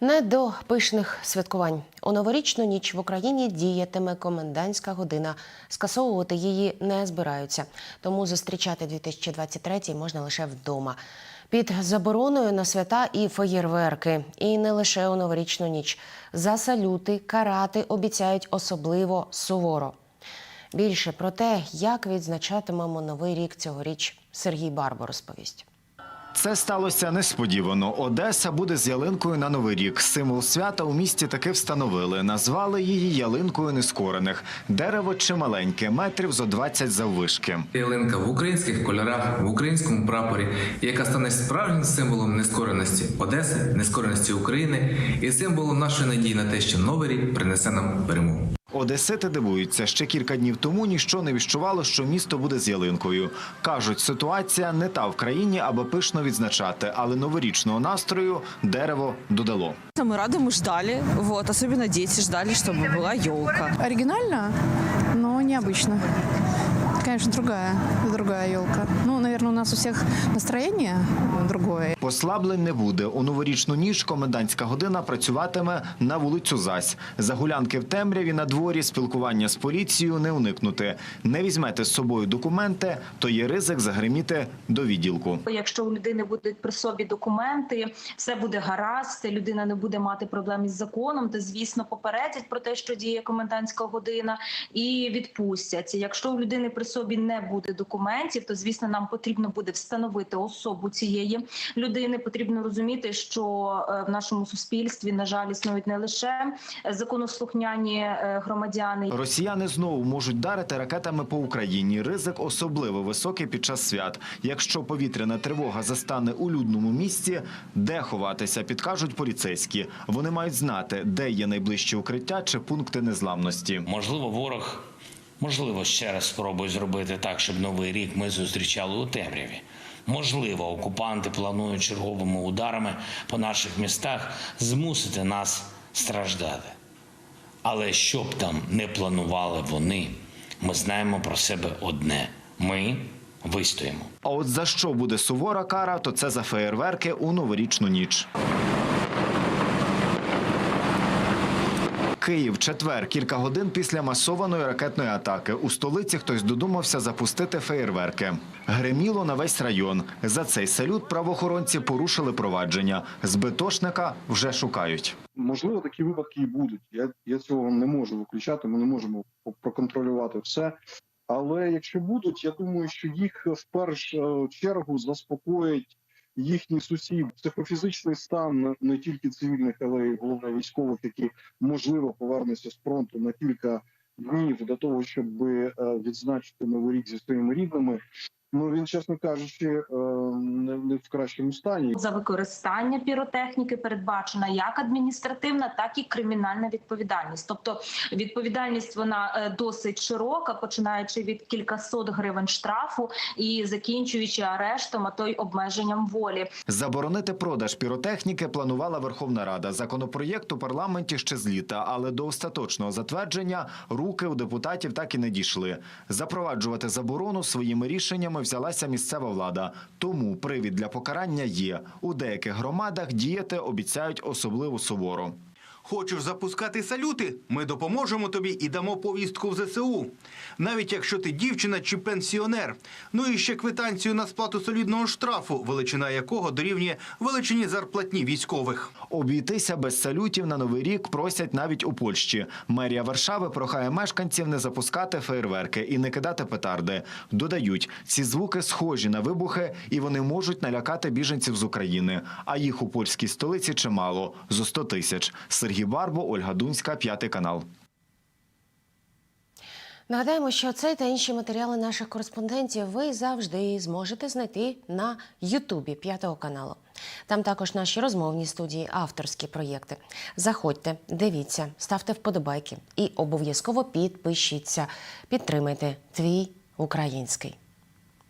Не до пишних святкувань. У новорічну ніч в Україні діятиме комендантська година. Скасовувати її не збираються. Тому зустрічати 2023 можна лише вдома. Під забороною на свята і феєрверки. І не лише у новорічну ніч. За салюти карати обіцяють особливо суворо. Більше про те, як відзначатимемо новий рік цьогоріч, Сергій Барбо розповість. Це сталося несподівано. Одеса буде з ялинкою на новий рік. Символ свята у місті таки встановили. Назвали її ялинкою нескорених. Дерево чималеньке, метрів зо 20 заввишки. Ялинка в українських кольорах, в українському прапорі, яка стане справжнім символом нескореності Одеси, нескореності України і символом нашої надії на те, що новий рік принесе нам перемогу. Одесити дивуються. Ще кілька днів тому ніщо не віщувало, що місто буде з ялинкою. Кажуть, ситуація не та в країні, аби пишно відзначати, але новорічного настрою дерево додало. Мы рады, мы ждали. Вот, особенно дети ждали, чтобы была елка. Оригинально, но необычно. Конечно, другая, другая елка. Ну, наверное, у нас у всех настроение другое. Послаблень не буде. У новорічну ніч комендантська година працюватиме на вулицю Зась. Загулянки в темряві на дворі, спілкування з поліцією не уникнути. Не візьмете з собою документи, то є ризик загриміти до відділку. Якщо у людини будуть при собі документи, все буде гаразд, людина не буде мати проблем із законом, то звісно попередять про те, що діє комендантська година, і відпустять. Якщо у людини при собі не буде документів, то звісно нам потрібно буде встановити особу цієї людини. Потрібно розуміти, що е, в нашому суспільстві на жаль існують не лише законослухняні е, громадяни. Росіяни знову можуть дарити ракетами по Україні. Ризик особливо високий під час свят. Якщо повітряна тривога застане у людному місці, де ховатися, підкажуть поліцейські. Вони мають знати, де є найближче укриття чи пункти незламності. Можливо, ворог можливо ще раз спробує зробити так, щоб новий рік ми зустрічали у темряві. Можливо, окупанти планують черговими ударами по наших містах змусити нас страждати. Але що б там не планували вони, ми знаємо про себе одне: ми вистоїмо. А от за що буде сувора кара, то це за феєрверки у новорічну ніч. Київ, четвер, кілька годин після масованої ракетної атаки. У столиці хтось додумався запустити феєрверки. Греміло на весь район. За цей салют правоохоронці порушили провадження. Збитошника вже шукають. Можливо, такі випадки і будуть. Я, я цього не можу виключати. Ми не можемо проконтролювати все. Але якщо будуть, я думаю, що їх в першу чергу заспокоїть їхній сусід. Психофізичний стан не- не тільки цивільних, але й головне військових, які можливо повернуться з фронту на кілька днів до того, щоб е, відзначити новий рік зі своїми рідними. Ну він, чесно кажучи, е, не, в кращому стані. За використання піротехніки передбачена як адміністративна, так і кримінальна відповідальність. Тобто відповідальність вона е, досить широка, починаючи від кількасот гривень штрафу і закінчуючи арештом, а то й обмеженням волі. Заборонити продаж піротехніки планувала Верховна Рада. Законопроєкт у парламенті ще з літа, але до остаточного затвердження руки у депутатів так і не дійшли. Запроваджувати заборону своїми рішеннями взялася місцева влада. Тому привід для покарання є. У деяких громадах діяти обіцяють особливо суворо. Хочеш запускати салюти? Ми допоможемо тобі і дамо повістку в ЗСУ. Навіть якщо ти дівчина чи пенсіонер. Ну і ще квитанцію на сплату солідного штрафу, величина якого дорівнює величині зарплатні військових. Обійтися без салютів на новий рік просять навіть у Польщі. Мерія Варшави прохає мешканців не запускати фейерверки і не кидати петарди. Додають, ці звуки схожі на вибухи, і вони можуть налякати біженців з України. А їх у польській столиці чимало зо 100 тисяч. Сергій Барбо, Ольга Дунська, п'ятий канал. Нагадаємо, що цей та інші матеріали наших кореспондентів ви завжди зможете знайти на Ютубі п'ятого каналу. Там також наші розмовні студії, авторські проєкти. Заходьте, дивіться, ставте вподобайки і обов'язково підпишіться. Підтримайте твій український.